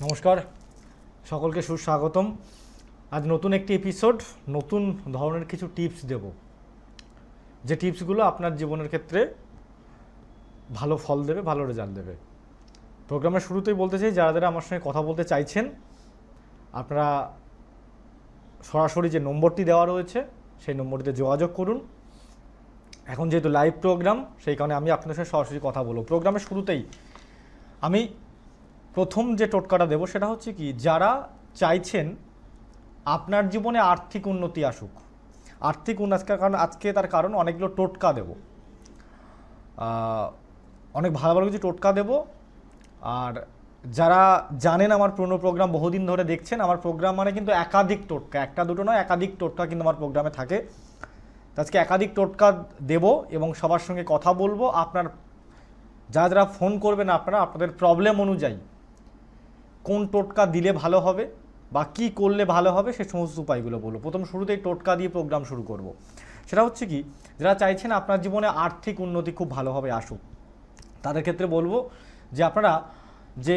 নমস্কার। সকলকে সুস্বাগতম। আজ নতুন একটি এপিসোড নতুন ধরনের কিছু টিপস দেব। যে টিপসগুলো আপনার জীবনের ক্ষেত্রে ভালো ফল দেবে, ভালো রেজাল্ট দেবে। প্রোগ্রামের শুরুতেই বলতে চাই, যারা যারা আমার সঙ্গে কথা বলতে চাইছেন, আপনারা সরাসরি যে নম্বরটি দেওয়া রয়েছে, সেই নম্বরটিতে যোগাযোগ করুন। এখন যেহেতু লাইভ প্রোগ্রাম সেই কারণে আমি আপনাদের সঙ্গে সরাসরি কথা বলব। প্রোগ্রামের শুরুতেই আমি প্রথম যে টোটকাটা দেবো সেটা হচ্ছে কি, যারা চাইছেন আপনার জীবনে আর্থিক উন্নতি আসুক, আর্থিক উন্নতির কারণ আজকে তার কারণ অনেকগুলো টোটকা দেব। অনেক ভালো ভালো কিছু টোটকা দেব। আর যারা জানেন আমার পুরনো প্রোগ্রাম, বহুদিন ধরে দেখছেন, আমার প্রোগ্রাম মানে কিন্তু একাধিক টোটকা, একটা দুটো নয়, একাধিক টোটকা কিন্তু আমার প্রোগ্রামে থাকে। আজকে একাধিক টোটকা দেব এবং সবার সঙ্গে কথা বলব। আপনার, যারা যারা ফোন করবেন আপনারা, আপনাদের প্রবলেম অনুযায়ী কোন টোটকা দিলে ভালো হবে বা কি করলে ভালো হবে সে সমস্ত উপায়গুলো বলব। প্রথম শুরুতেই টোটকা দিয়ে প্রোগ্রাম শুরু করব। সেটা হচ্ছে কি, যারা চাইছেন আপনার জীবনে আর্থিক উন্নতি খুব ভালোভাবে আসুক। তাদের ক্ষেত্রে বলব যে আপনারা যে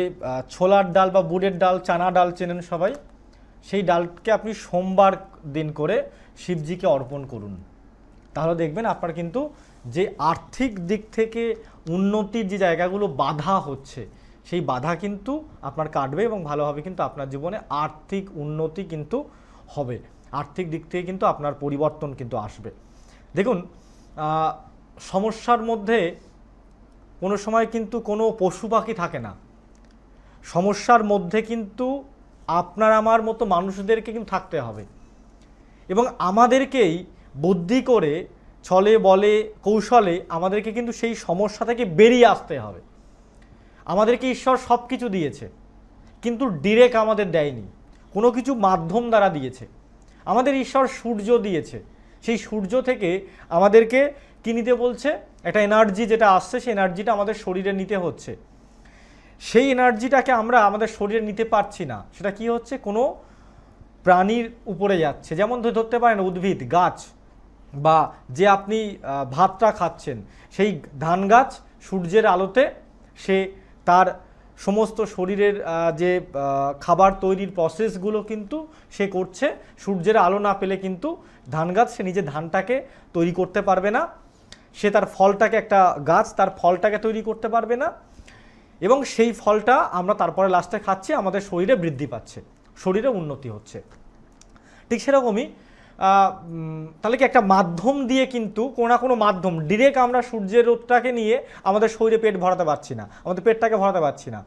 ছোলার ডাল বা বুটের ডাল, চানা ডাল চেনেন সবাই, সেই ডালকে আপনি সোমবার দিন করে শিবজিকে অর্পণ করুন। তাহলে দেখবেন আপনার কিন্তু যে আর্থিক দিক থেকে উন্নতির যে জায়গাগুলো বাধা হচ্ছে সেই বাধা কিন্তু আপনার কাটবে এবং ভালোভাবে কিন্তু আপনার জীবনে আর্থিক উন্নতি কিন্তু হবে। আর্থিক দিক থেকে কিন্তু আপনার পরিবর্তন কিন্তু আসবে। দেখুন সমস্যার মধ্যে কোনো সময় কিন্তু কোনো পশু পাখি থাকে না। সমস্যার মধ্যে কিন্তু আপনার আমার মতো মানুষদেরকে কিন্তু থাকতে হবে। এবং আমাদেরকেই বুদ্ধি করে ছলে বলে, কৌশলে আমাদেরকে কিন্তু সেই সমস্যা থেকে বেরিয়ে আসতে হবে। আমাদেরকে ঈশ্বর সব কিছু দিয়েছে, কিন্তু ডিরেক্ট আমাদের দেয়নি। কোনো কিছু মাধ্যম দ্বারা দিয়েছে। আমাদের ঈশ্বর সূর্য দিয়েছে। সেই সূর্য থেকে আমাদেরকে কী নিতে বলছে? একটা এনার্জি যেটা আসছে, সেই এনার্জিটা আমাদের শরীরে নিতে হচ্ছে। সেই এনার্জিটাকে আমরা আমাদের শরীরে নিতে পারছি না। সেটা কি হচ্ছে? কোনো প্রাণীর উপরে যাচ্ছে। যেমন ধরে ধরতে পারেন উদ্ভিদ, গাছ, বা যে আপনি ভাতটা খাচ্ছেন, সেই ধান গাছ সূর্যের আলোতে সে তার সমস্ত শরীরের যে খাবার তৈরির প্রসেসগুলো কিন্তু সে করছে। সূর্যের আলো না পেলে কিন্তু ধান গাছ, সে নিজে ধানটাকে তৈরি করতে পারবে না। সে তার ফলটাকে একটা গাছ, তার ফলটাকে তৈরি করতে পারবে না। এবং সেই ফলটা আমরা তারপরে লাস্টে খাচ্ছি, আমাদের শরীরে বৃদ্ধি পাচ্ছে, শরীরে উন্নতি হচ্ছে। ঠিক সেরকমই তাহলে কি একটা মাধ্যম দিয়ে কিন্তু কোনো না কোনো মাধ্যম ডিরেক্ট আমরা সূর্যের রোদটাকে নিয়ে আমাদের শরীরে পেট ভরাতে পারছি না, আমাদের পেটটাকে ভরাতে পারছি না।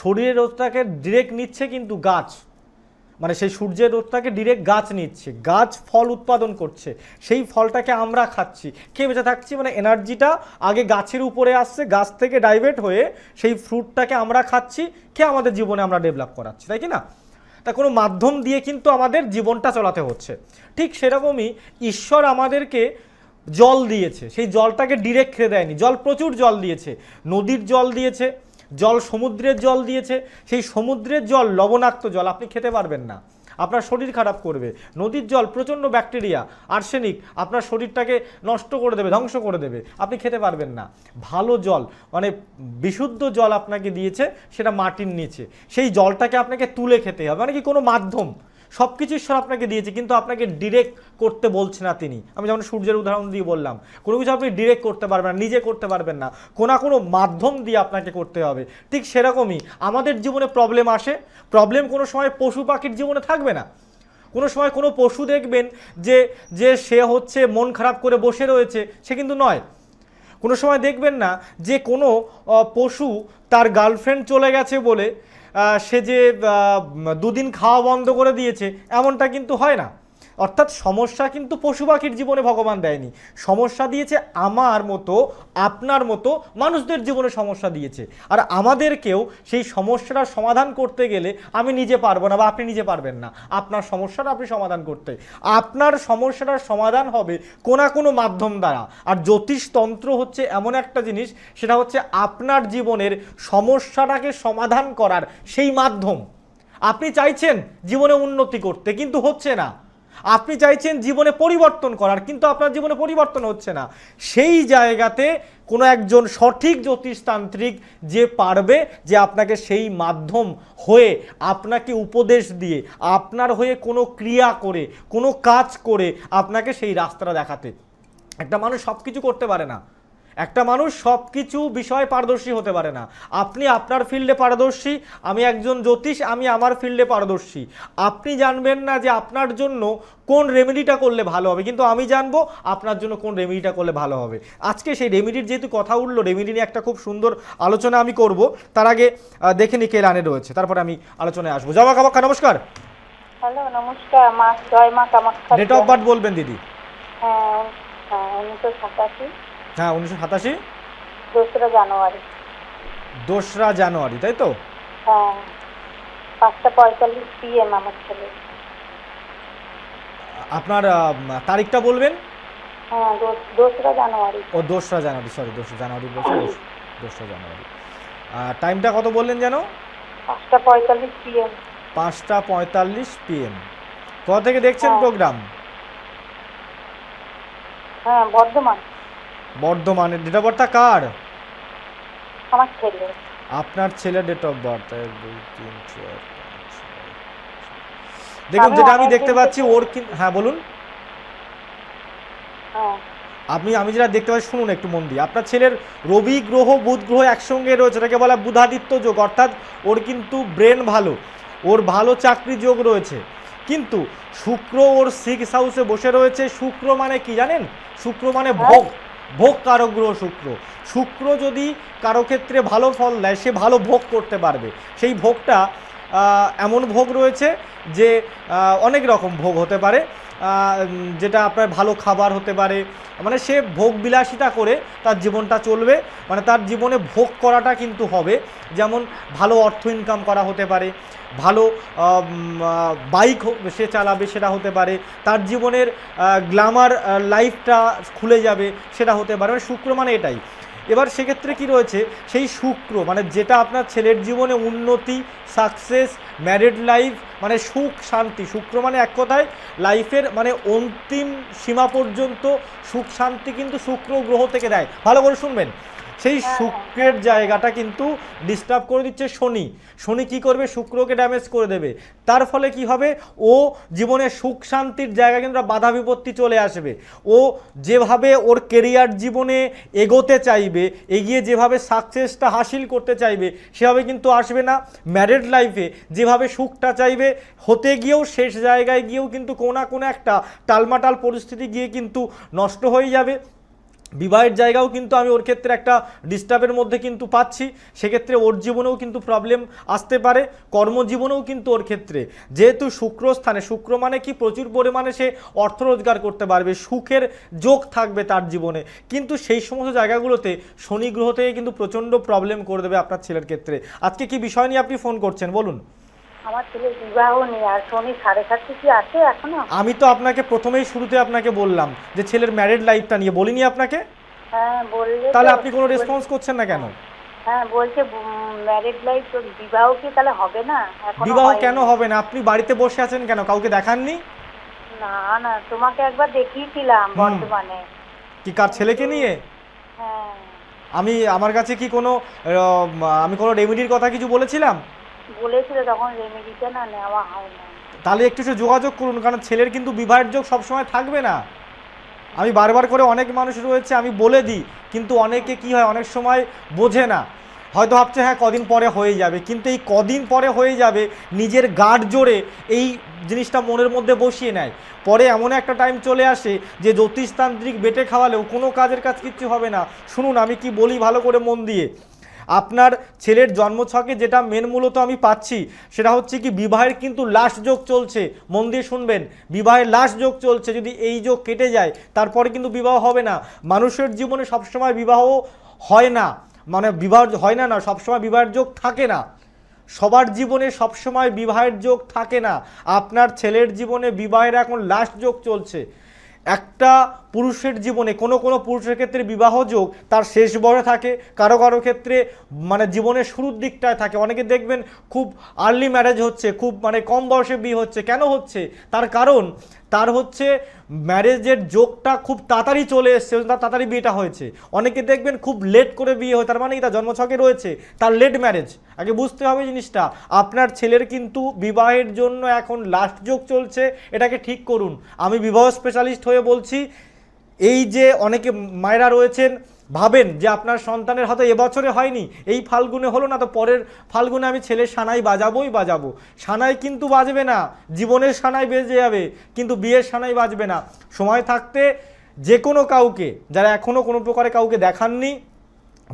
শরীরের রোদটাকে ডিরেক্ট নিচ্ছে কিন্তু গাছ মানে সেই সূর্যের রোদটাকে ডিরেক্ট গাছ নিচ্ছে, গাছ ফল উৎপাদন করছে, সেই ফলটাকে আমরা খাচ্ছি। খেয়ে বেঁচে থাকছি মানে এনার্জিটা আগে গাছের উপরে আসছে, গাছ থেকে ডাইভার্ট হয়ে সেই ফ্রুটটাকে আমরা খাচ্ছি, খেয়ে আমাদের জীবনে আমরা ডেভেলপ করাচ্ছি, তাই কি না? তা কোনো মাধ্যম দিয়ে কিন্তু আমাদের জীবনটা চলাতে হচ্ছে। ঠিক সেরকমই ঈশ্বর আমাদেরকে জল দিয়েছে। সেই জলটাকে ডিরেক্ট খেয়ে দেয়নি। জল প্রচুর জল দিয়েছে। নদীর জল দিয়েছে, জল সমুদ্রের জল দিয়েছে। সেই সমুদ্রের জল লবণাক্ত জল, আপনি খেতে পারবেন না। আপনার শরীর খারাপ করবে। নদীর জল, প্রচণ্ড ব্যাকটেরিয়া, আর্সেনিক আপনার শরীরটাকে নষ্ট করে দেবে, ধ্বংস করে দেবে। আপনি খেতে পারবেন না। ভালো জল মানে বিশুদ্ধ জল আপনাকে দিয়েছে, সেটা মাটির নিচে। সেই জলটাকে আপনাকে তুলে খেতে হবে। মানে কি কোনো মাধ্যম? সব কিছু ঈশ্বর আপনাকে দিয়েছে, কিন্তু আপনাকে ডিরেক্ট করতে বলছে না তিনি। আমি যেমন সূর্যের উদাহরণ দিয়ে বললাম, কোনো কিছু আপনি ডিরেক্ট করতে পারবেন না, নিজে করতে পারবেন না। কোনো কোনো মাধ্যম দিয়ে আপনাকে করতে হবে। ঠিক সেরকমই আমাদের জীবনে প্রবলেম আসে প্রবলেম কোনো সময় পশু পাখির জীবনে থাকবে না। কোনো সময় কোনো পশু দেখবেন যে যে সে হচ্ছে মন খারাপ করে বসে রয়েছে, সে কিন্তু নয়। কোনো সময় দেখবেন না যে কোনো পশু তার গার্লফ্রেন্ড চলে গেছে বলে সে যে দুদিন খাওয়া বন্ধ করে দিয়েছে এমনটা কিন্তু হয় না। অর্থাৎ সমস্যা কিন্তু পশু পাখির জীবনে ভগবান দেয়নি। সমস্যা দিয়েছে আমার মতো, আপনার মতো মানুষদের জীবনে সমস্যা দিয়েছে। আর আমাদেরকেও সেই সমস্যাটার সমাধান করতে গেলে আমি নিজে পারব না বা আপনি নিজে পারবেন না। আপনার সমস্যাটা আপনি সমাধান করতে। আপনার সমস্যাটার সমাধান হবে কোনো কোনো মাধ্যম দ্বারা। আর জ্যোতিষতন্ত্র হচ্ছে এমন একটা জিনিস, সেটা হচ্ছে আপনার জীবনের সমস্যাটাকে সমাধান করার সেই মাধ্যম। আপনি চাইছেন জীবনে উন্নতি করতে, কিন্তু হচ্ছে না। আপনি চাইছেন জীবনে পরিবর্তন করার, কিন্তু আপনার জীবনে পরিবর্তন হচ্ছে না। সেই জায়গাতে কোনো একজন সঠিক জ্যোতিষতান্ত্রিক যে পারবে, যে আপনাকে সেই মাধ্যম হয়ে আপনাকে উপদেশ দিয়ে, আপনার হয়ে কোনো ক্রিয়া করে, কোনো কাজ করে আপনাকে সেই রাস্তাটা দেখাতে। একটা মানুষ সব কিছু করতে পারে না। একটা মানুষ সব কিছু বিষয়ে পারদর্শী হতে পারে না। আপনি আপনার ফিল্ডে পারদর্শী আমি একজন জ্যোতিষ আমি আমার ফিল্ডে পারদর্শী। আপনি জানবেন না যে আপনার জন্য কোন রেমেডিটা করলে ভালো হবে কিন্তু আমি জানব আপনার জন্য কোন রেমেডিটা করলে ভালো হবে। আজকে সেই রেমেডির যেহেতু কথা উঠল রেমেডি নিয়ে একটা খুব সুন্দর আলোচনা আমি করব। তার আগে দেখে নি কে লাইনে রয়েছে তারপরে আমি আলোচনায় আসব। জবা কামাক্ষা নমস্কার। হ্যালো নমস্কার মা জয় মা কামাখ্যা ডেট অফ বার্থ বলবেন দিদি। হ্যাঁ হ্যাঁ উনিশশো সাতাশি। হ্যাঁ উনিশশো সাতাশি? দোসরা জানুয়ারি। দোসরা জানুয়ারি তাই তো? হ্যাঁ পাঁচটা পঁয়তাল্লিশ পিএম আমার ছেলে। আপনার তারিখটা বলবেন? হ্যাঁ দোস- দোসরা জানুয়ারি। ও দোসরা জানুয়ারি সরি দোসরা জানুয়ারি বলছি দোসরা জানুয়ারি। টাইমটা কত বললেন যেন? পাঁচটা পঁয়তাল্লিশ পিএম পাঁচটা পঁয়তাল্লিশ পিএম কোথা থেকে দেখছেন হ্যাঁ। প্রোগ্রাম হ্যাঁ বর্ধমান। বর্ধমানের ডেট অফ বার্থটা কার? আমার ছেলে। আপনার ছেলের ডেট অফ বার্থ এক দুই তিন চার। দেখুন যেটা আমি দেখতে পাচ্ছি ওর কি হ্যাঁ বলুন। হ্যাঁ। আপনি আমি যেটা দেখতে পাচ্ছি শুনুন একটু মন দিয়ে। আপনার ছেলের রবি গ্রহ বুধ গ্রহ একসঙ্গে রয়েছে এটাকে বলা বুধাদিত্য যোগ অর্থাৎ ওর কিন্তু ব্রেন ভালো ওর ভালো চাকরি যোগ রয়েছে। কিন্তু শুক্র ওর সিক্স হাউসে বসে রয়েছে শুক্র মানে কি জানেন? শুক্র মানে ভোগ। ভোগ কারক গ্রহ শুক্র। শুক্র যদি কারও ক্ষেত্রে ভালো ফল দেয়, সে ভালো ভোগ করতে পারবে। সেই ভোগটা এমন ভোগ রয়েছে যে অনেক রকম ভোগ হতে পারে। যেটা আপনার ভালো খাবার হতে পারে। মানে সে ভোগ বিলাসিতা করে তার জীবনটা চলবে। মানে তার জীবনে ভোগ করাটা কিন্তু হবে। যেমন ভালো অর্থ ইনকাম করা হতে পারে। ভালো বাইক সে চালাবে, সেটা হতে পারে। তার জীবনের গ্ল্যামার লাইফটা খুলে যাবে, সেটা হতে পারে। মানে শুক্র মানে এটাই। এবার সেক্ষেত্রে কি রয়েছে? সেই শুক্র মানে যেটা আপনার ছেলের জীবনে উন্নতি সাকসেস ম্যারিড লাইফ মানে সুখ, শান্তি। শুক্র মানে এক কথায় লাইফের মানে অন্তিম সীমা পর্যন্ত সুখ, শান্তি কিন্তু শুক্র গ্রহ থেকে দেয়। ভালো করে শুনবেন। সেই শুক্রের জায়গাটা কিন্তু ডিস্টার্ব করে দিচ্ছে শনি। শনি কি করবে? শুক্রকে ড্যামেজ করে দেবে। তার ফলে কি হবে? ও জীবনে সুখ শান্তির জায়গা কিন্তু বাধা বিপত্তি চলে আসবে। ও যেভাবে ওর কেরিয়ার জীবনে এগোতে চাইবে এগিয়ে যেভাবে সাকসেসটা হাসিল করতে চাইবে সেভাবে কিন্তু আসবে না। ম্যারিড লাইফে যেভাবে সুখটা চাইবে হতে গিয়েও শেষ জায়গায় গিয়েও কিন্তু কোনো না কোনো একটা টালমাটাল পরিস্থিতি গিয়ে কিন্তু নষ্ট হয়ে যাবে। বিবাহের জায়গাও কিন্তু আমি ওর ক্ষেত্রে একটা ডিস্টার্বের মধ্যে কিন্তু পাচ্ছি। সেক্ষেত্রে ওর জীবনেও কিন্তু প্রবলেম আসতে পারে, কর্মজীবনেও কিন্তু ওর ক্ষেত্রে। যেহেতু শুক্র স্থানে, শুক্র মানে কি? প্রচুর পরিমাণে সে অর্থ রোজগার করতে পারবে, সুখের যোগ থাকবে তার জীবনে। কিন্তু সেই সমস্ত জায়গাগুলোতে শনি গ্রহ থেকে কিন্তু প্রচণ্ড প্রবলেম করে দেবে আপনার ছেলের ক্ষেত্রে। আজকে কি বিষয় নিয়ে আপনি ফোন করছেন? বলুন। আমার ছেলের বিবাহ নেই আর শনি সাড়ে সাতটা কি আছে এখনও? আমি তো আপনাকে প্রথমেই শুরুতে আপনাকে বললাম যে ছেলের ম্যারিড লাইফটা নিয়ে বলিনি আপনাকে? হ্যাঁ বললে তাহলে আপনি কোনো রেসপন্স করছেন না কেন? হ্যাঁ বলছে ম্যারিড লাইফ বিবাহ কি তাহলে হবে না? বিবাহ কেন হবে না? আপনি বাড়িতে বসে আছেন কেন? কাউকে দেখাননি? না না তোমাকে একবার দেখিয়েছিলাম। বর্তমানে। কি কার ছেলেকে নিয়ে? হ্যাঁ। আমি আমার কাছে কি কোনো আমি কোনো রেমেডির কথা কিছু বলেছিলাম? বলেছিল তখন রেমেডিটা না নেওয়া হয় না তাহলে একটু সে যোগাযোগ করুন, কারণ ছেলের কিন্তু বিবাহের যোগ সবসময় থাকবে না। আমি বারবার করে অনেক মানুষ রয়েছে, আমি বলে দিই, কিন্তু অনেকে কি হয়, অনেক সময় বোঝে না। হয়তো ভাবছে হ্যাঁ কদিন পরে হয়ে যাবে, কিন্তু এই কদিন পরে হয়ে যাবে, নিজের গাঢ় জোরে এই জিনিসটা মনের মধ্যে বসিয়ে নেয়। পরে এমন একটা টাইম চলে আসে যে জ্যোতিষতান্ত্রিক বেটে খাওয়ালেও কোনো কাজের কাজ কিচ্ছু হবে না। শুনুন, আমি কি বলি ভালো করে মন দিয়ে। আপনার ছেলের জন্মছকে যেটা মেন মূলত আমি পাচ্ছি, সেটা হচ্ছে কি বিবাহের কিন্তু লাশ যোগ চলছে। মন দিয়ে শুনবেন, বিবাহের লাশ যোগ চলছে, যদি এই যোগ কেটে যায়, তারপরে কিন্তু বিবাহ হবে না। মানুষের জীবনে সবসময় বিবাহ হয় না। মানে বিবাহ হয় না না, সবসময় বিবাহের যোগ থাকে না। সবার জীবনে সবসময় বিবাহের যোগ থাকে না। আপনার ছেলের জীবনে বিবাহের এখন লাস্ট যোগ চলছে। একটা পুরুষের জীবনে, কোনো কোনো পুরুষের ক্ষেত্রে বিবাহ যোগ তার শেষ বয়সে থাকে, কারও কারও ক্ষেত্রে মানে জীবনের শুরুর দিকটায় থাকে। অনেকে দেখবেন খুব আর্লি ম্যারেজ হচ্ছে, খুব মানে কম বয়সে বিয়ে হচ্ছে। কেন হচ্ছে? তার কারণ তার হচ্ছে ম্যারেজের যোগটা খুব তাড়াতাড়ি চলে এসছে তার তাড়াতাড়ি বিয়েটা হয়েছে। অনেকে দেখবেন খুব লেট করে বিয়ে হয়, তার মানে তার জন্মছকে রয়েছে, তার লেট ম্যারেজ আগে বুঝতে হবে জিনিসটা, আপনার ছেলের কিন্তু বিবাহের জন্য এখন লাস্ট যোগ চলছে, এটাকে ঠিক করুন। আমি বিবাহ স্পেশালিস্ট হয়ে বলছি, এই যে অনেকে মায়েরা রয়েছেন ভাবেন যে আপনার সন্তানের হয়তো এবছরে হয়নি, এই ফাল্গুনে হলো না তো পরের ফাল্গুনে আমি ছেলে সানাই বাজাবোই বাজাবো। সানাই কিন্তু বাজবে না, জীবনের সানাই বেজে যাবে, কিন্তু বিয়ের সানাই বাজবে না। সময় থাকতে যে কোনো কাউকে, যারা এখনও কোনো প্রকারে কাউকে দেখাননি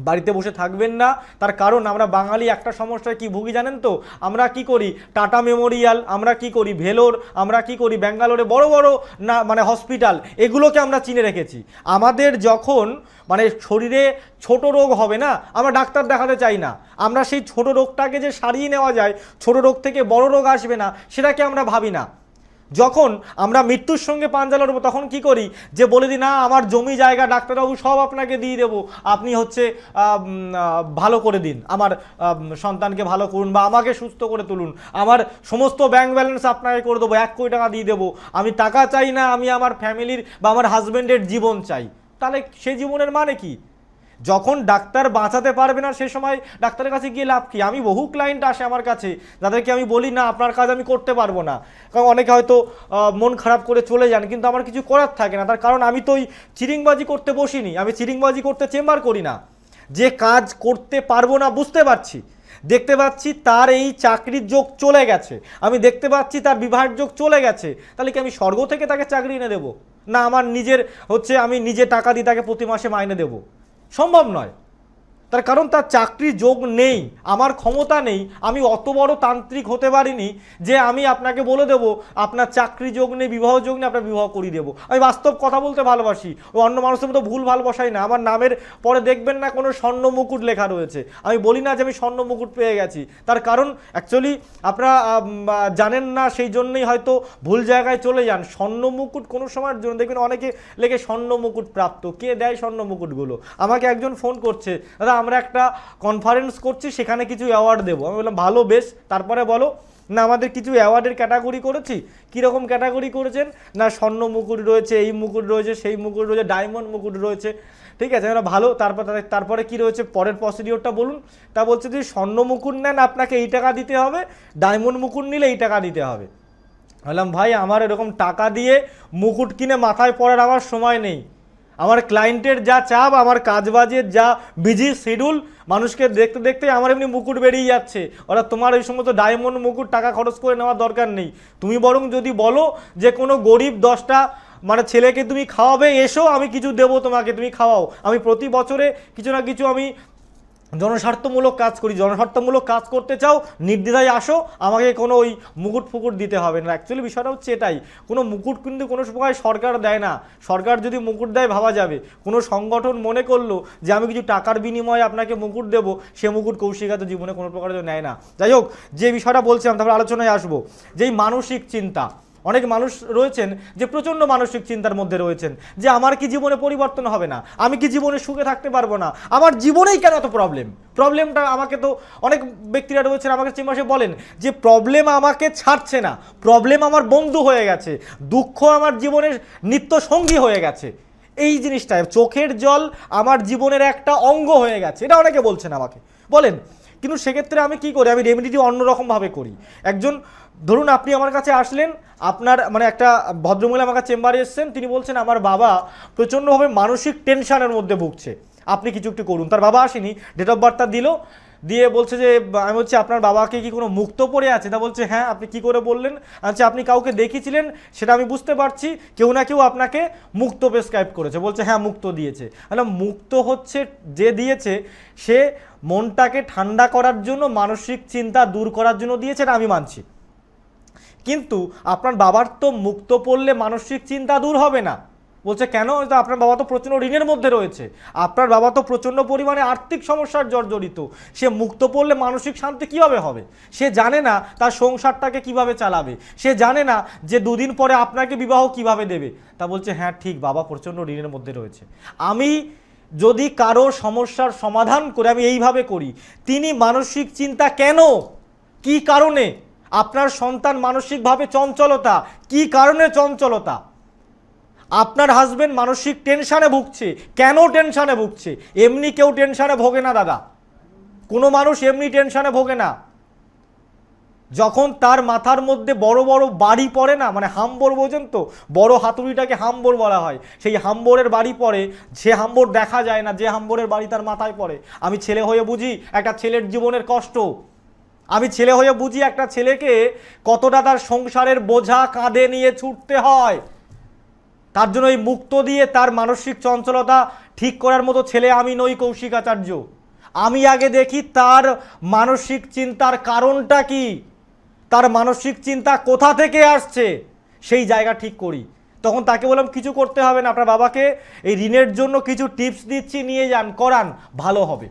বাড়িতে বসে থাকবেন না। তার কারণ আমরা বাঙালি একটা সমস্যায় কি ভুগি জানেন তো? আমরা কি করি? টাটা মেমোরিয়াল, আমরা কি করি? ভেলোর, আমরা কি করি? ব্যাঙ্গালোরে বড় বড় না মানে হসপিটাল, এগুলোকে আমরা চিনে রেখেছি। আমাদের যখন মানে শরীরে ছোট রোগ হবে না, আমরা ডাক্তার দেখাতে চাই না। আমরা সেই ছোট রোগটাকে যে সারিয়ে নেওয়া যায়, ছোট রোগ থেকে বড় রোগ আসবে না, সেটাকে আমরা ভাবি না। যখন আমরা মৃত্যুর সঙ্গে পাঞ্জা লড়বো, তখন কি করি? যে বলে দিই, না, আমার জমি জায়গা, ডাক্তারবাবু সব আপনাকে দিয়ে দেবো। আপনি হচ্ছে ভালো করে দিন। আমার সন্তানকে ভালো করুন বা আমাকে সুস্থ করে তুলুন। আমার সমস্ত ব্যাংক ব্যালেন্স আপনাকে করে দেবো, এক কোটি টাকা দিয়ে দেবো। আমি টাকা চাই না, আমি আমার ফ্যামিলির বা আমার হাজব্যান্ডের জীবন চাই। তাহলে সে জীবনের মানে কি? যখন ডাক্তার বাঁচাতে পারবে না, সে সময় ডাক্তারের কাছে গিয়ে লাভ কি? আমি বহু ক্লায়েন্ট আসে আমার কাছে, যাদেরকে আমি বলি, না, আপনার কাজ আমি করতে পারব না। কারণ অনেকে হয়তো মন খারাপ করে চলে যান, কিন্তু আমার কিছু করার থাকে না। তার কারণ আমি তো ওই চিরিংবাজি করতে বসিনি, আমি চিরিংবাজি করতে চেম্বার করি না। যে কাজ করতে পারব না, বুঝতে পারছি। দেখতে পাচ্ছি তার এই চাকরির যোগ চলে গেছে। আমি দেখতে পাচ্ছি তার বিবাহের যোগ চলে গেছে। তাহলে কি আমি স্বর্গ থেকে তাকে চাকরি এনে দেবো? না, আমার নিজের হচ্ছে আমি নিজে টাকা দিয়ে তাকে প্রতি মাসে মাইনে দেবো? সম্ভব নয়। তার কারণ তার চাকরি যোগ নেই, আমার ক্ষমতা নেই, আমি অত বড় তান্ত্রিক হতে পারিনি যে আমি আপনাকে বলে দেব, আপনার চাকরি যোগ নেই, বিবাহ যোগ নেই, আপনার বিবাহ করিয়ে দেবো। আমি বাস্তব কথা বলতে ভালোবাসি, ও অন্য মানুষের মতো ভুল ভালোবাসাই না, আমার নামের পরে দেখবেন না কোনো স্বর্ণ মুকুট লেখা রয়েছে। আমি বলি না যে আমি স্বর্ণ মুকুট পেয়ে গেছি, তার কারণ অ্যাকচুয়ালি আপনারা জানেন না, সেই জন্যই হয়তো ভুল জায়গায় চলে যান। স্বর্ণ মুকুট কোনো সময়ের জন্য, দেখবেন অনেকে লেগে স্বর্ণ মুকুট প্রাপ্ত, কে দেয় স্বর্ণ মুকুটগুলো? আমাকে একজন ফোন করছে, দাদা আমরা একটা কনফারেন্স করছি, সেখানে কিছু অ্যাওয়ার্ড দেবো। আমি বললাম, ভালো বেশ, তারপরে বলো, না, আমাদের কিছু অ্যাওয়ার্ডের ক্যাটাগরি করেছি? কীরকম ক্যাটাগরি করেছেন? না, স্বর্ণ মুকুট রয়েছে, এই মুকুট রয়েছে, সেই মুকুট রয়েছে ডায়মন্ড মুকুট রয়েছে। ঠিক আছে আমরা ভালো, তারপর তারপরে কি রয়েছে? পরের প্রসিডিওরটা বলুন। তা বলছে যদি স্বর্ণ মুকুট নেন, আপনাকে এই টাকা দিতে হবে ডায়মন্ড মুকুট নিলে এই টাকা দিতে হবে। বললাম, ভাই, আমার এরকম টাকা দিয়ে মুকুট কিনে মাথায় পড়ার আমার সময় নেই। আমার ক্লায়েন্টের যা চাপ, আমার কাজবাজের যা বিজি শিডিউল মানুষকে দেখতে দেখতে আমার এমনি মুকুট বেরিয়ে যাচ্ছে। ওরা তোমার ওই সমস্ত ডায়মন্ড মুকুট টাকা খরচ করে নেওয়ার দরকার নেই। তুমি বরং যদি বলো যে কোনো গরিব দশটা মানে ছেলেকে তুমি খাওয়াবে, এসো আমি কিছু দেবো তোমাকে, তুমি খাওয়াও। আমি প্রতি বছরে কিছু না কিছু আমি জনস্বার্থমূলক কাজ করি, জনস্বার্থমূলক কাজ করতে চাও, নির্দ্বিধায় আসো, আমাকে কোনো ওই মুকুট ফুকুট দিতে হবে না। অ্যাকচুয়ালি বিষয়টা হচ্ছে এটাই, কোনো মুকুট কিন্তু কোনো সময় সরকার দেয় না। সরকার যদি মুকুট দেয়, ভাবা যাবে। কোনো সংগঠন মনে করল যে, আমি কিছু টাকার বিনিময়ে আপনাকে মুকুট দেবো, সে মুকুট কৌশিকাত জীবনে কোনো প্রকার নেয় না। যাই হোক, যে বিষয়টা বলছিলাম, তারপর আলোচনায় আসব। যেই মানসিক চিন্তা অনেক মানুষ রয়েছেন যে প্রচণ্ড মানসিক চিন্তার মধ্যে রয়েছেন যে আমার কি জীবনে পরিবর্তন হবে না? আমি কি জীবনে সুখে থাকতে পারব না? আমার জীবনেই কেন এত প্রবলেম প্রবলেমটা আমাকে তো অনেক ব্যক্তিরা রয়েছেন আমাকে চেম্বাসে বলেন যে প্রবলেম আমাকে ছাড়ছে না। প্রবলেম আমার বন্ধু হয়ে গেছে। দুঃখ আমার জীবনের নিত্য সঙ্গী হয়ে গেছে। এই জিনিসটা চোখের জল আমার জীবনের একটা অঙ্গ হয়ে গেছে। এটা অনেকে বলছেন আমাকে। বলেন কিন্তু সেক্ষেত্রে আমি কি করি? আমি রেমেডিটি অন্যরকমভাবে করি। একজন, ধরুন আপনি আমার কাছে আসলেন, আপনার মানে একটা ভদ্রমহিলা আমার কাছে চেম্বারে এসছেন, তিনি বলছেন, আমার বাবা প্রচণ্ডভাবে মানসিক টেনশনের মধ্যে ভুগছে। আপনি কিছু একটু করুন। তার বাবা আসেনি ডেট অফ বার্থটা দিল, দিয়ে বলছে যে, আমি বলছি, আপনার বাবাকে কি কোনো মুক্ত পড়ে আছে? তা বলছে হ্যাঁ আপনি কি করে বললেন? আচ্ছা আপনি কাউকে দেখিয়েছিলেন, সেটা আমি বুঝতে পারছি, কেউ না কেউ আপনাকে মুক্ত প্রেসক্রাইব করেছে। বলছে হ্যাঁ মুক্ত দিয়েছে। মানে মুক্ত হচ্ছে যে দিয়েছে, সে মনটাকে ঠান্ডা করার জন্য, মানসিক চিন্তা দূর করার জন্য দিয়েছেন, আমি মানছি। কিন্তু আপনার বাবার তো মুক্ত পড়লে মানসিক চিন্তা দূর হবে না। বলছে, কেন? আপনার বাবা তো প্রচণ্ড ঋণের মধ্যে রয়েছে। আপনার বাবা তো প্রচণ্ড পরিমাণে আর্থিক সমস্যার জর্জরিত সে মুক্ত পড়লে মানসিক শান্তি কীভাবে হবে? সে জানে না তার সংসারটাকে কীভাবে চালাবে। সে জানে না যে দুদিন পরে আপনাকে বিবাহ কীভাবে দেবে। তা বলছে হ্যাঁ ঠিক, বাবা প্রচণ্ড ঋণের মধ্যে রয়েছে। আমি যদি কারও সমস্যার সমাধান করে আমি এইভাবে করি, তিনি মানসিক চিন্তা কেন? কি কারণে? আপনার সন্তান মানসিকভাবে চঞ্চলতা, কি কারণে চঞ্চলতা? আপনার হাজবেন্ড মানসিক টেনশানে ভুগছে, কেন টেনশানে ভুগছে? এমনি কেউ টেনশানে ভোগে না, দাদা। কোনো মানুষ এমনি টেনশানে ভোগে না। যখন তার মাথার মধ্যে বড় বড় বাড়ি পড়ে না মানে হাম্বর বোঝেন তো, বড় হাতুড়িটাকে হাম্বর বলা হয়, সেই হাম্বরের বাড়ি পড়ে সে হাম্বর দেখা যায় না, যে হাম্বরের বাড়ি তার মাথায় পড়ে। আমি ছেলে হয়ে বুঝি একটা ছেলের জীবনের কষ্ট। আমি ছেলে হয়ে বুঝি একটা ছেলেকে কতটা তার সংসারের বোঝা কাঁধে নিয়ে ছুটতে হয়। তার জন্য এই মুক্ত দিয়ে তার মানসিক চঞ্চলতা ঠিক করার মতো ছেলে আমি নই কৌশিক আচার্য আমি আগে দেখি তার মানসিক চিন্তার কারণটা কি? তার মানসিক চিন্তা কোথা থেকে আসছে? সেই জায়গা ঠিক করি। তখন তাকে বললাম, কিছু করতে হবে না, আপনার বাবাকে এই ঋণের জন্য কিছু টিপস দিচ্ছি, নিয়ে যান, করান, ভালো হবে।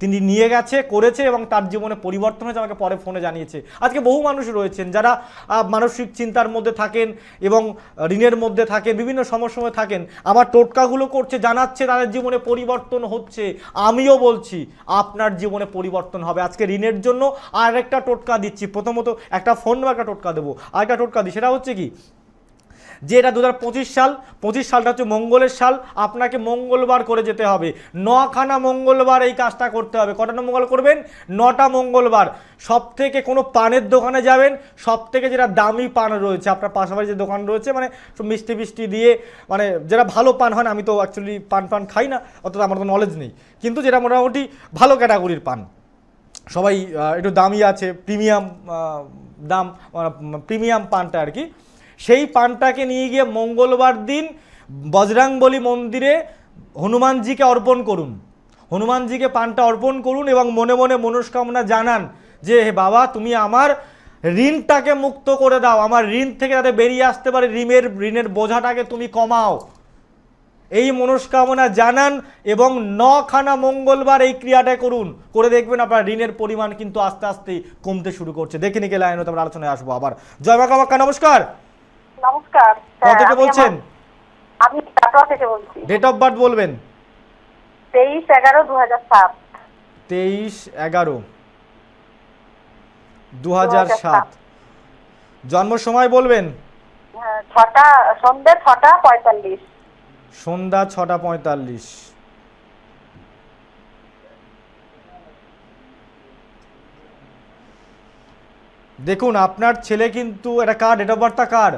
তিনি নিয়ে গেছে, করেছে এবং তার জীবনে পরিবর্তন হয়েছে, আমাকে পরে ফোনে জানিয়েছে। আজকে বহু মানুষ রয়েছেন যারা মানসিক চিন্তার মধ্যে থাকেন এবং ঋণের মধ্যে থাকেন, বিভিন্ন সমস্যার মধ্যে থাকেন। আমার টোটকাগুলো করছে, জানাচ্ছে, তাদের জীবনে পরিবর্তন হচ্ছে। আমিও বলছি, আপনার জীবনে পরিবর্তন হবে। আজকে ঋণের জন্য আর একটা টোটকা দিচ্ছি। প্রথমত একটা ফোন বা একটা টোটকা দেবো। আর একটা টোটকা দিই। সেটা হচ্ছে কি যে এটা দু হাজার পঁচিশ সাল, পঁচিশ সালটা হচ্ছে মঙ্গলের সাল, আপনাকে মঙ্গলবার করে যেতে হবে। নখানা মঙ্গলবার এই কাজটা করতে হবে। কটা মঙ্গল করবেন? নটা মঙ্গলবার। সব থেকে কোনো পানের দোকানে যাবেন সব থেকে যেটা দামি পান রয়েছে, আপনার পাশাপাশি যে দোকান রয়েছে মানে মিষ্টি মিষ্টি দিয়ে মানে যেটা ভালো পান হয় আমি তো অ্যাকচুয়ালি পান পান খাই না, অর্থাৎ আমার তো নলেজ নেই। কিন্তু যেটা মোটামুটি ভালো ক্যাটাগরির পান। সবাই একটু দামি আছে প্রিমিয়াম দাম প্রিমিয়াম পানটা আর কি। সেই পানটাকে নিয়ে গিয়ে মঙ্গলবার দিন বজরাংবলী মন্দিরে হনুমানজিকে অর্পণ করুন। হনুমানজিকে পানটা অর্পণ করুন এবং মনে মনে মনস্কামনা জানান যে, হে বাবা, তুমি আমার ঋণটাকে মুক্ত করে দাও। আমার ঋণ থেকে যাতে বেরিয়ে আসতে পারে, ঋণের ঋণের বোঝাটাকে তুমি কমাও। এই মনস্কামনা জানান এবং নখানা মঙ্গলবার এই ক্রিয়াটা করুন। করে দেখবেন আপনার ঋণের পরিমাণ কিন্তু আস্তে আস্তে কমতে শুরু করছে। দেখে নিকে লাইন আমরা আলোচনায় আসব আবার। জয় মা কামাক্কা নমস্কার। নমস্কার কোথা হ্যাঁ, থেকে বলছেন। আমি কাটোয়া থেকে বলছি। ডেট অফ বার্থ বলবেন। তেইশ এগারো দু হাজার সাত। তেইশ এগারো দু হাজার সাত। জন্ম সময় বলবেন? হ্যাঁ, ছটা সন্ধ্যে ছটা পঁয়তাল্লিশ। সন্ধ্যা ছটা পঁয়তাল্লিশ। দেখুন আপনার ছেলে কিন্তু এটা কার? ডেট অফ বার্থটা কার?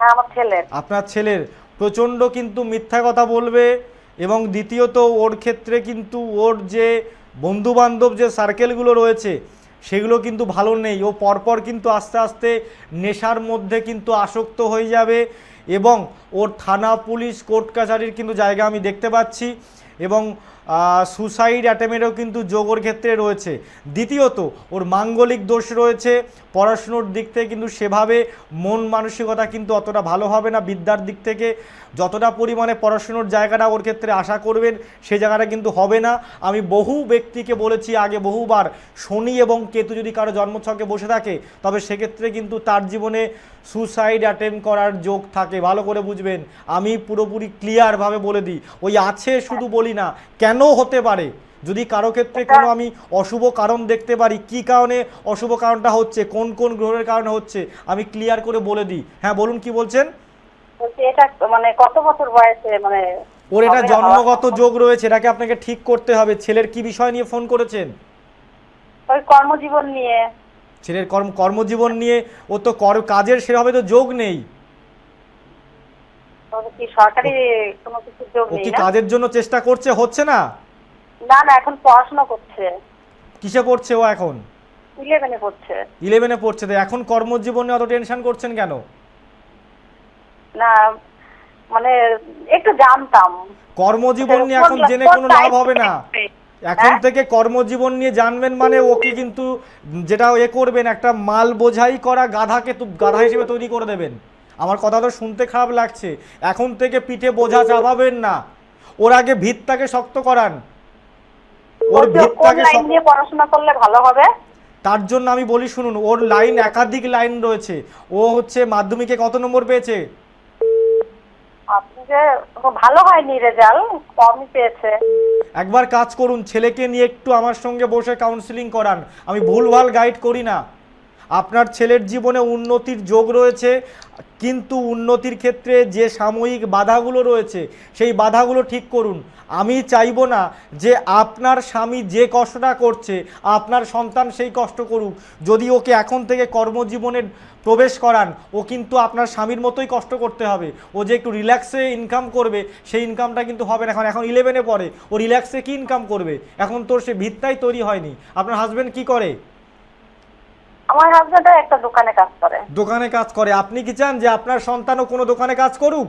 আমার ছেলের। আপনার ছেলের। প্রচণ্ড কিন্তু মিথ্যা কথা বলবে এবং দ্বিতীয়ত ওর ক্ষেত্রে কিন্তু ওর যে বন্ধু বান্ধব যে সার্কেলগুলো রয়েছে, সেগুলো কিন্তু ভালো নেই। ও পরপর কিন্তু আস্তে আস্তে নেশার মধ্যে কিন্তু আসক্ত হয়ে যাবে এবং ওর থানা, পুলিশ, কোর্ট, কাছারির কিন্তু জায়গা আমি দেখতে পাচ্ছি এবং সুসাইড অ্যাটেমেরও কিন্তু যোগ ওর ক্ষেত্রে রয়েছে। দ্বিতীয়ত, ওর মাঙ্গলিক দোষ রয়েছে। পড়াশুনোর দিক থেকে কিন্তু সেভাবে মন মানসিকতা কিন্তু অতটা ভালো হবে না বিদ্যার দিক থেকে। যতটা পরিমাণে পড়াশুনোর জায়গাটা ওর ক্ষেত্রে আশা করবেন, সে জায়গাটা কিন্তু হবে না। আমি বহু ব্যক্তিকে বলেছি আগে বহুবার, শনি এবং কেতু যদি কারও জন্মছকে বসে থাকে, তবে সেক্ষেত্রে কিন্তু তার জীবনে সুসাইড অ্যাটেম্প করার যোগ থাকে। ভালো করে বুঝবেন। আমি পুরোপুরি ক্লিয়ারভাবে বলে দিই। ওই আছে শুধু বলি না, কেন হতে পারে? যদি কারও ক্ষেত্রে কোনো আমি অশুভ কারণ দেখতে পারি, কি কারণে অশুভ কারণটা হচ্ছে, কোন কোন গ্রহের কারণে হচ্ছে, আমি ক্লিয়ার করে বলে দিই। হ্যাঁ বলুন কি বলছেন? বলছি এটা মানে কত বছর বয়সে মানে ওর এটা জন্মগত যোগ রয়েছে এটাকে আপনাকে ঠিক করতে হবে। ছেলের কি বিষয় নিয়ে ফোন করেছেন? ওই কর্মজীবন নিয়ে। ছেলের কর্ম কর্মজীবন নিয়ে ও তো কর কাজের সেভাবে তো যোগ নেই। কি সরকারি কোনো কিছু যোগ নেই কি কাজের জন্য চেষ্টা করছে হচ্ছে না? না না এখন পড়াশোনা করছে। কিসে পড়ছে ও এখন? ইলেভেনে পড়ছে। ইলেভেনে পড়ছে তো এখন কর্মজীবনে অত টেনশন করছেন কেন? না মানে একটু জানতাম। কর্মজীবন নিয়ে এখন জেনে কোনো লাভ হবে না। এখন হ্যাঁ? থেকে কর্মজীবন নিয়ে জানবেন মানে ওকে কিন্তু যেটা এ করবেন একটা মাল বোঝাই করা গাধাকে গাধা হিসেবে তৈরি করে দেবেন। আমার কথা তো শুনতে খারাপ লাগছে। এখন থেকে পিঠে বোঝা চাপাবেন না। ওর আগে ভিতটাকে শক্ত করান। ওর ভিতটাকে পড়াশোনা করলে ভালো হবে? তার জন্য আমি বলি শুনুন ওর লাইন একাধিক লাইন রয়েছে। ও হচ্ছে মাধ্যমিকে কত নম্বর পেয়েছে? ভালো হয়নি রেজাল্ট, কমই পেয়েছে। একবার কাজ করুন, ছেলেকে নিয়ে একটু আমার সঙ্গে বসে কাউন্সিলিং করান। আমি ভুলভাল গাইড করি না। আপনার ছেলের জীবনে উন্নতির যোগ রয়েছে, কিন্তু উন্নতির ক্ষেত্রে যে সাময়িক বাধাগুলো রয়েছে, সেই বাধাগুলো ঠিক করুন। আমি চাইব না যে আপনার স্বামী যে কষ্টটা করছে, আপনার সন্তান সেই কষ্ট করুক। যদি ওকে এখন থেকে কর্মজীবনে প্রবেশ করান। ও কিন্তু আপনার স্বামীর মতোই কষ্ট করতে হবে। ও যে একটু রিল্যাক্সে ইনকাম করবে সেই ইনকামটা কিন্তু হবে না। এখন এখন ইলেভেনে পড়ে। ও রিল্যাক্সে কি ইনকাম করবে? এখন তোর সে ভিত্তাই তৈরি হয়নি। আপনার হাজবেন্ড কি করে? আমার হাজবেন্ড একটা দোকানে কাজ করে। দোকানে কাজ করে। আপনি কি চান যে আপনার সন্তানও কোনো দোকানে কাজ করুক?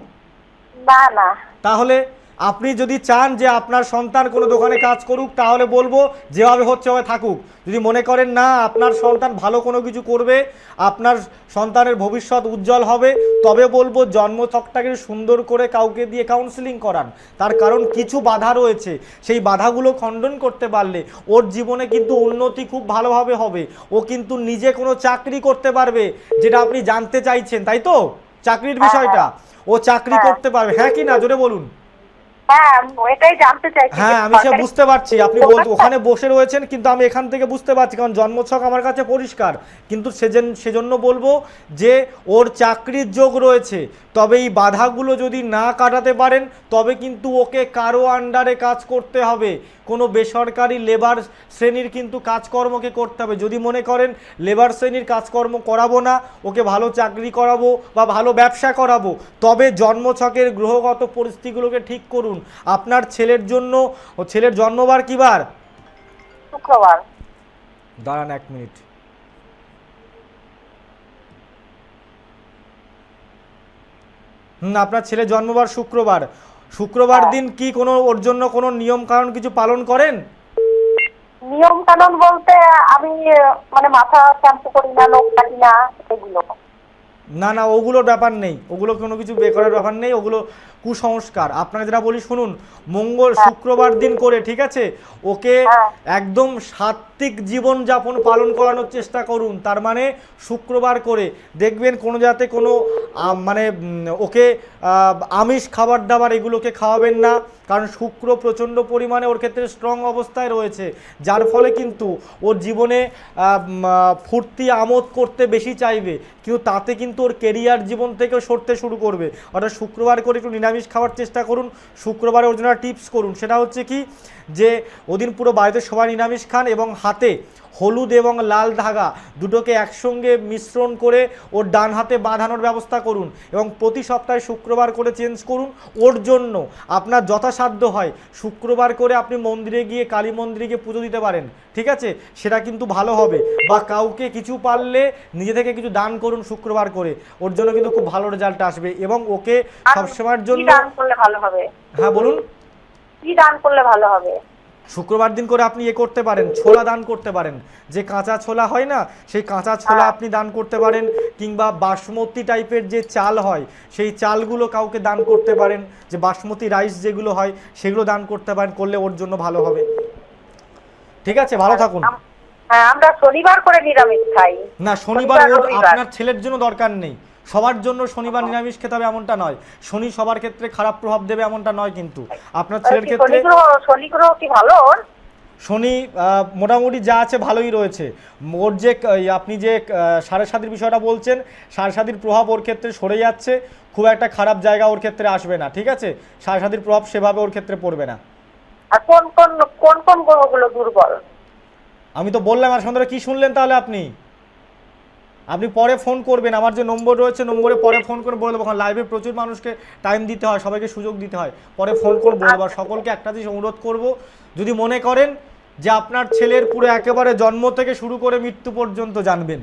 না না। তাহলে আপনি যদি চান যে আপনার সন্তান কোনো দোকানে কাজ করুক তাহলে বলব যেভাবে হচ্ছে হবে থাকুক। যদি মনে করেন না আপনার সন্তান ভালো কোনো কিছু করবে আপনার সন্তানের ভবিষ্যৎ উজ্জ্বল হবে তবে বলব জন্মছকটাকে সুন্দর করে কাউকে দিয়ে কাউন্সিলিং করান। তার কারণ কিছু বাধা রয়েছে। সেই বাধাগুলো খণ্ডন করতে পারলে ওর জীবনে কিন্তু উন্নতি খুব ভালোভাবে হবে। ও কিন্তু নিজে কোনো চাকরি করতে পারবে যেটা আপনি জানতে চাইছেন তাই তো? চাকরির বিষয়টা। ও চাকরি হ্যাঁ। করতে পারবে। হ্যাঁ কি না? জোরে বলুন। হ্যাঁ চাইছি হ্যাঁ আমি সে বুঝতে পারছি। আপনি ওখানে বসে রয়েছেন কিন্তু আমি এখান থেকে বুঝতে পারছি কারণ জন্মছক আমার কাছে পরিষ্কার। কিন্তু সেজন্য সেজন্য বলব যে ওর চাকরির যোগ রয়েছে। তবে এই বাধাগুলো যদি না কাটাতে পারেন তবে কিন্তু ওকে কারও আন্ডারে কাজ করতে হবে। কোনো বেসরকারি লেবার শ্রেণির কিন্তু কাজকর্মকে করতে হবে। যদি মনে করেন লেবার শ্রেণির কাজকর্ম করাবো না ওকে ভালো চাকরি করাবো বা ভালো ব্যবসা করাবো তবে জন্মছকের গ্রহগত পরিস্থিতিগুলোকে ঠিক করুন। আপনার ছেলের জন্য ও ছেলের জন্মবার কি বার শুক্রবার। দাঁড়ান এক মিনিট। হুম আপনার ছেলে জন্মবার শুক্রবার। শুক্রবার হ্যাঁ। দিন কি কোনো ওর জন্য কোনো নিয়ম কারণ কিছু পালন করেন? নিয়ম কানুন বলতে আমি মানে মাথা শ্যাম্পু করি না নখ কাটি না এগুলো। না না ওগুলোর ব্যাপার নেই। ওগুলো কোনো কিছু বে করার ব্যাপার নেই। ওগুলো কুসংস্কার। আপনাকে যেটা বলি শুনুন মঙ্গল শুক্রবার দিন করে ঠিক আছে? ওকে হ্যাঁ। একদম সাত্ত্বিক জীবন যাপন পালন করানোর চেষ্টা করুন। তার মানে শুক্রবার করে। দেখবেন কোনো যাতে কোনো মানে ওকে আমিষ খাবার দাবার এগুলোকে খাওয়াবেন না। কারণ শুক্র প্রচণ্ড পরিমাণে ওর ক্ষেত্রে স্ট্রং অবস্থায় রয়েছে। যার ফলে কিন্তু ওর জীবনে ফুর্তি আমোদ করতে বেশি চাইবে। কিন্তু তাতে কিন্তু ওর কেরিয়ার জীবন থেকেও সরতে শুরু করবে। অর্থাৎ শুক্রবার করে একটু নিরামিষ খাওয়ার চেষ্টা করুন শুক্রবারে ওর জন্য টিপস করুন। সেটা হচ্ছে কি, যে ওদিন পুরো বাড়িতে সবাই নিরামিষ খান এবং হাতে হলুদ এবং লাল ধাগা দুটোকে একসঙ্গে মিশ্রণ করে ওর ডান হাতে বাঁধানোর ব্যবস্থা করুন এবং প্রতি সপ্তাহে শুক্রবার করে চেঞ্জ করুন ওর জন্য। আপনার যথাসাধ্য হয়। শুক্রবার করে আপনি মন্দিরে গিয়ে কালী মন্দিরে গিয়ে পুজো দিতে পারেন ঠিক আছে? সেটা কিন্তু ভালো হবে। বা কাউকে কিছু পারলে নিজে থেকে কিছু দান করুন শুক্রবার করে। ওর জন্য কিন্তু খুব ভালো রেজাল্ট আসবে এবং ওকে সবসময়ের জন্য দান করলে ভালো হবে? হ্যাঁ বলুন। কি দান করলে ভালো হবে? শুক্রবার দিন করে আপনি এ করতে পারেন ছোলা দান করতে পারেন। যে কাঁচা ছোলা হয় না সেই কাঁচা ছোলা হ্যাঁ। আপনি দান করতে পারেন কিংবা বাসমতি টাইপের যে চাল হয় সেই চালগুলো কাউকে দান করতে পারেন যে বাসমতি রাইস যেগুলো হয় সেগুলো দান করতে পারেন করলে ওর জন্য ভালো হবে। ঠিক আছে ভালো থাকুন। হ্যাঁ আমরা শনিবার করে নিরামিষ খাই। না শনিবার শনিবার, আপনার ছেলের জন্য দরকার নেই। সবার জন্য শনিবার নিরামিষ খেতে হবে এমনটা নয়। শনি সবার ক্ষেত্রে খারাপ প্রভাব দেবে এমনটা নয় কিন্তু। আপনার ছেলের ক্ষেত্রে শনি গ্রহ কি ভালো শনি মোটামুটি যা আছে ভালোই রয়েছে। ওর যে আপনি যে সাড়ে সাতির বিষয়টা বলছেন সাড়ে সাতির প্রভাব ওর ক্ষেত্রে সরে যাচ্ছে। খুব একটা খারাপ জায়গা ওর ক্ষেত্রে আসবে না ঠিক আছে? সাড়ে সাতির প্রভাব সেভাবে ওর ক্ষেত্রে পড়বে না। আর কোন কোন কোন কোন গ্রহগুলো দুর্বল? আমি তো বললাম আর সন্ধ্যাটা কি শুনলেন তাহলে আপনি? আপনি পরে ফোন করবেন, আমার যে নম্বর রয়েছে, নম্বরে পরে ফোন করে বলে দেবো। লাইভে প্রচুর মানুষকে টাইম দিতে হয়, সবাইকে সুযোগ দিতে হয়। পরে ফোন করে বলব, আর সকলকে একটা জিনিস অনুরোধ করব, যদি মনে করেন যে আপনার ছেলের পুরো একেবারে জন্ম থেকে শুরু করে মৃত্যু পর্যন্ত জানবেন।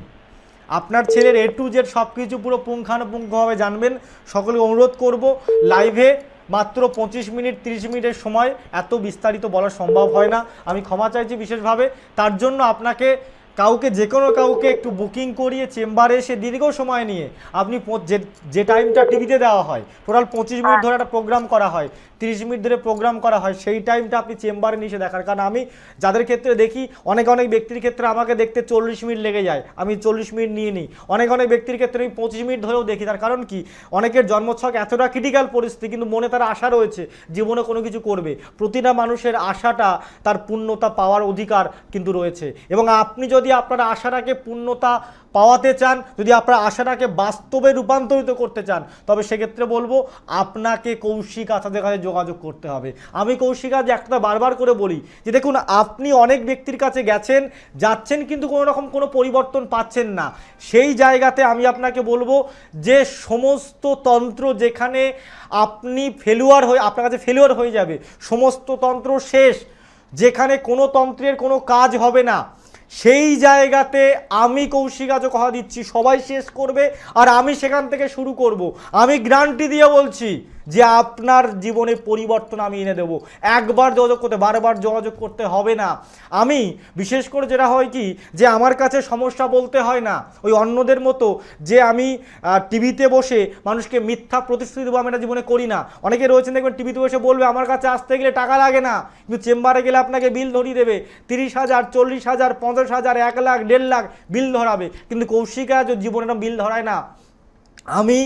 আপনার ছেলের এ টু জেড সব কিছু পুরো পুঙ্খানুপুঙ্খভাবে জানবেন। সকলকে অনুরোধ করব লাইভে মাত্র পঁচিশ মিনিট, তিরিশ মিনিটের সময় এত বিস্তারিত বলা সম্ভব হয় না। আমি ক্ষমা চাইছি বিশেষভাবে। তার জন্য আপনাকে কাউকে যে কোনো কাউকে একটু বুকিং করিয়ে চেম্বারে এসে দীর্ঘ সময় নিয়ে আপনি যে টাইমটা টিভিতে দেওয়া হয় টোটাল পঁচিশ মিনিট ধরে একটা প্রোগ্রাম করা হয় তিরিশ মিনিট ধরে প্রোগ্রাম করা হয় সেই টাইমটা আপনি চেম্বারে নিয়ে এসে দেখার। কারণ আমি যাদের ক্ষেত্রে দেখি অনেক অনেক ব্যক্তির ক্ষেত্রে আমাকে দেখতে চল্লিশ মিনিট লেগে যায় আমি চল্লিশ মিনিট নিয়ে নিই। অনেক অনেক ব্যক্তির ক্ষেত্রে আমি পঁচিশ মিনিট ধরেও দেখি তার কারণ কি? অনেকের জন্মছক এতটা ক্রিটিক্যাল পরিস্থিতি কিন্তু মনে তার আশা রয়েছে জীবনে কোনো কিছু করবে। প্রতিটা মানুষের আশাটা তার পূর্ণতা পাওয়ার অধিকার কিন্তু রয়েছে। এবং আপনি যদি যদি আপনারা আশাটাকে পূর্ণতা পাওয়াতে চান, যদি আপনারা আশাটাকে বাস্তবে রূপান্তরিত করতে চান, তবে সেক্ষেত্রে বলব আপনাকে কৌশিক আচাদের কাছে যোগাযোগ করতে হবে। আমি কৌশিক আজ একটা বারবার করে বলি যে দেখুন, আপনি অনেক ব্যক্তির কাছে গেছেন, যাচ্ছেন কিন্তু কোনো রকম কোনো পরিবর্তন পাচ্ছেন না। সেই জায়গাতে আমি আপনাকে বলব যে সমস্ত তন্ত্র যেখানে আপনি ফেলুয়ার হয়ে, আপনার কাছে ফেলুয়ার হয়ে যাবে, সমস্ত তন্ত্র শেষ। যেখানে কোনো তন্ত্রের কোনো কাজ হবে না। সেই জায়গাতে আমি কৌশিক আজও কথা দিচ্ছি, সবাই শেষ করবে, আর আমি সেখান থেকে শুরু করব। আমি গ্রান্টি দিয়ে বলছি যে আপনার জীবনে পরিবর্তন আমি এনে দেবো। একবার যোগাযোগ করতে, বারবার যোগাযোগ করতে হবে না। আমি বিশেষ করে যেটা হয় কি, যে আমার কাছে সমস্যা বলতে হয় না, ওই অন্যদের মতো যে আমি টিভিতে বসে মানুষকে মিথ্যা প্রতিশ্রুতি দেবো আমি এটা জীবনে করি না। অনেকে রয়েছেন দেখবেন টিভিতে বসে বলবে, আমার কাছে আসতে গেলে টাকা লাগে না, কিন্তু চেম্বারে গেলে আপনাকে বিল ধরিয়ে দেবে। তিরিশ হাজার, চল্লিশ হাজার, পঞ্চাশ হাজার, এক লাখ, দেড় লাখ বিল ধরাবে। কিন্তু কৌশিকা জীবনে বিল ধরায় না। আমি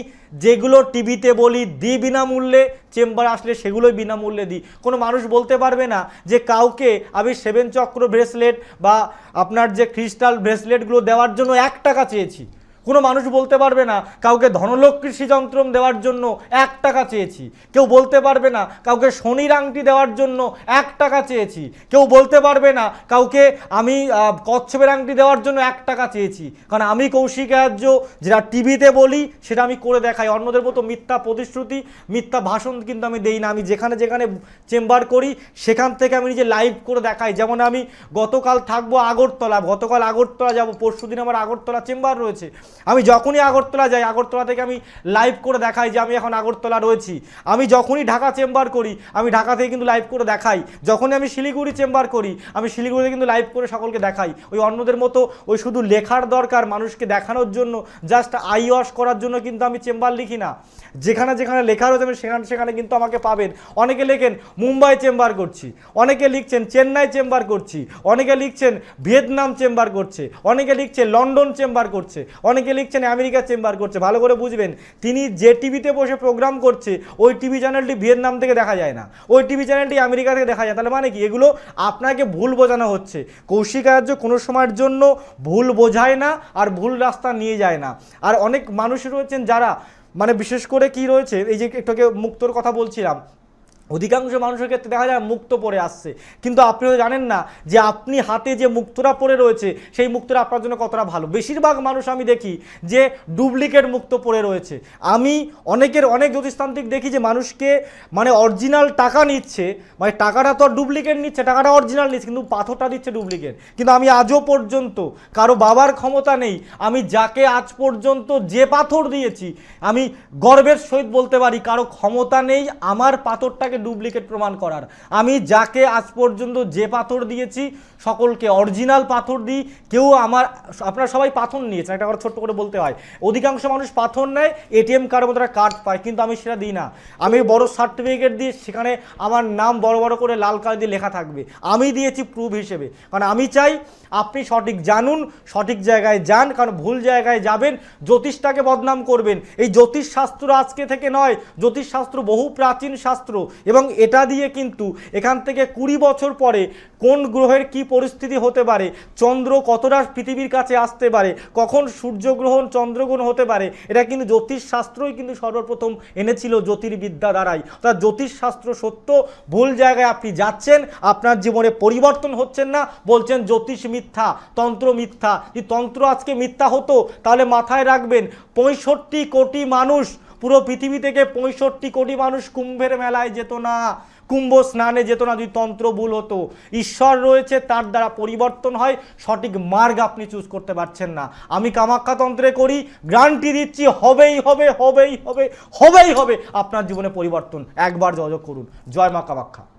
যেগুলো টিভিতে বলি, দিই বিনামূল্যে, চেম্বার আসলে সেগুলোই বিনামূল্যে দিই। কোনো মানুষ বলতে পারবে না যে কাউকে আমি সেভেন চক্র ব্রেসলেট বা আপনার যে ক্রিস্টাল ব্রেসলেটগুলো দেওয়ার জন্য এক টাকা চেয়েছি। কোনো মানুষ বলতে পারবে না, কাউকে ধনলক্ষ্মী শ্রীযন্ত্রম দেওয়ার জন্য এক টাকা চেয়েছি। কেউ বলতে পারবে না, কাউকে শনির আংটি দেওয়ার জন্য এক টাকা চেয়েছি। কেউ বলতে পারবে না, কাউকে আমি কচ্ছপের আংটি দেওয়ার জন্য এক টাকা চেয়েছি। কারণ আমি কৌশিক আর্য যেটা টিভিতে বলি, সেটা আমি করে দেখাই। অন্যদের মতো মিথ্যা প্রতিশ্রুতি, মিথ্যা ভাষণ কিন্তু আমি দেই না। আমি যেখানে যেখানে চেম্বার করি, সেখান থেকে আমি নিজে লাইভ করে দেখাই। যেমন আমি গতকাল থাকব আগরতলা, গতকাল আগরতলা যাব পরশু দিন আমার আগরতলা চেম্বার রয়েছে। আমি যখনই আগরতলা যাই, আগরতলা থেকে আমি লাইভ করে দেখাই যে আমি এখন আগরতলা রয়েছি। আমি যখনই ঢাকা চেম্বার করি, আমি ঢাকা থেকে কিন্তু লাইভ করে দেখাই। যখনই আমি শিলিগুড়ি চেম্বার করি, আমি শিলিগুড়িতে কিন্তু লাইভ করে সকলকে দেখাই। ওই অন্যদের মতো ওই শুধু লেখার দরকার মানুষকে দেখানোর জন্য জাস্ট আই ওয়াশ করার জন্য কিন্তু আমি চেম্বার লিখি না। যেখানে যেখানে লেখা রয়েছে, আমি সেখানে সেখানে কিন্তু আমাকে পাবেন। অনেকে লেখেন, মুম্বাই চেম্বার করছি। অনেকে লিখছেন, চেন্নাই চেম্বার করছি। অনেকে লিখছেন, ভিয়েতনাম চেম্বার করছে। অনেকে লিখছে, লন্ডন চেম্বার করছে। অনেকে লিখছেন আমেরিকা চেম্বার করছে। ভালো করে বুঝবেন, তিনি যে টিভিতে বসে প্রোগ্রাম করছে, ওই টিভি চ্যানেলটি ভিয়েতনাম থেকে দেখা যায় না। ওই টিভি চ্যানেলটি আমেরিকা থেকে দেখা যায়, তাহলে মানে কি? এগুলো আপনাকে ভুল বোঝানো হচ্ছে। কৌশিক আর্য কোনো সময়ের জন্য ভুল বোঝায় না আর ভুল রাস্তা নিয়ে যায় না। আর অনেক মানুষ রয়েছেন যারা মানে বিশেষ করে কি রয়েছে? এই যে একটু মুক্তর কথা বলছিলাম অধিকাংশ মানুষের ক্ষেত্রে দেখা যায় মুক্ত পরে আসছে। কিন্তু আপনিও জানেন না যে আপনি হাতে যে মুক্তরা পরে রয়েছে, সেই মুক্তরা আপনার জন্য কতটা ভালো। বেশিরভাগ মানুষ আমি দেখি যে ডুপ্লিকেট মুক্ত পরে রয়েছে। আমি অনেকের অনেক জ্যোতিষতান্ত্রিক দেখি যে মানুষকে মানে অরিজিনাল টাকা নিচ্ছে মানে টাকাটা তো ডুপ্লিকেট নিচ্ছে, টাকাটা অরিজিনাল নিচ্ছে, কিন্তু পাথরটা দিচ্ছে ডুপ্লিকেট। কিন্তু আমি আজও পর্যন্ত কারও বাবার ক্ষমতা নেই, আমি যাকে আজ পর্যন্ত যে পাথর দিয়েছি, আমি গর্বের সহিত বলতে পারি, কারও ক্ষমতা নেই, আমার পাথরটাকে ডুপ্লিকেট প্রমাণ করার। আমি যাকে আজ পর্যন্ত যে পাথর দিয়েছি, সকলকে অরিজিনাল পাথর দিই। কেউ আমার, আপনারা সবাই পাথর নিয়েছেন, একটা কথা ছোট্ট করে বলতে হয়। অধিকাংশ মানুষ পাথর নেয়, এটিএম কার্ডের মতো কার্ড পায়, কিন্তু আমি সেটা দিই না। আমি বড় সার্টিফিকেট দিয়ে সেখানে আমার নাম বড় বড় করে লাল কালি দিয়ে লেখা থাকবে। আমি দিয়েছি প্রুফ হিসেবে। কারণ আমি চাই আপনি সঠিক জানুন, সঠিক জায়গায় যান, কারণ ভুল জায়গায় যাবেন, জ্যোতিষটাকে বদনাম করবেন। এই জ্যোতিষ শাস্ত্র আজকে থেকে নয় জ্যোতিষ শাস্ত্র বহু প্রাচীন শাস্ত্র। এবং এটা দিয়ে কিন্তু এখান থেকে কুড়ি বছর পরে কোন গ্রহের কি পরিস্থিতি হতে পারে, চন্দ্র কতটা পৃথিবীর কাছে আসতে পারে, কখন সূর্যগ্রহণ চন্দ্রগ্রহণ হতে পারে, এটা কিন্তু জ্যোতিষশাস্ত্রই কিন্তু সর্বপ্রথম এনেছিল জ্যোতির্বিদ্যা দ্বারাই। অর্থাৎ জ্যোতিষশাস্ত্র সত্য, ভুল জায়গায় আপনি যাচ্ছেন, আপনার জীবনে পরিবর্তন হচ্ছেন না, বলছেন জ্যোতিষ মিথ্যা, তন্ত্র মিথ্যা, যদি তন্ত্র আজকে মিথ্যা হতো, তাহলে মাথায় রাখবেন, পঁয়ষট্টি কোটি মানুষ পুরো পৃথিবী থেকে পঁয়ষট্টি কোটি মানুষ কুম্ভের মেলায় যেত না। কুম্ভ স্নানে যেত না, যদি তন্ত্র ভুল হতো। ঈশ্বর রয়েছে, তার দ্বারা পরিবর্তন হয়। সঠিক মার্গ আপনি চুজ করতে পারছেন না। আমি কামাখ্যা তন্ত্রে করি, গ্রান্টি দিচ্ছি, হবেই হবে হবেই হবে হবেই হবে। আপনার জীবনে পরিবর্তন। একবার যোগাযোগ করুন। জয় মা কামাখ্যা।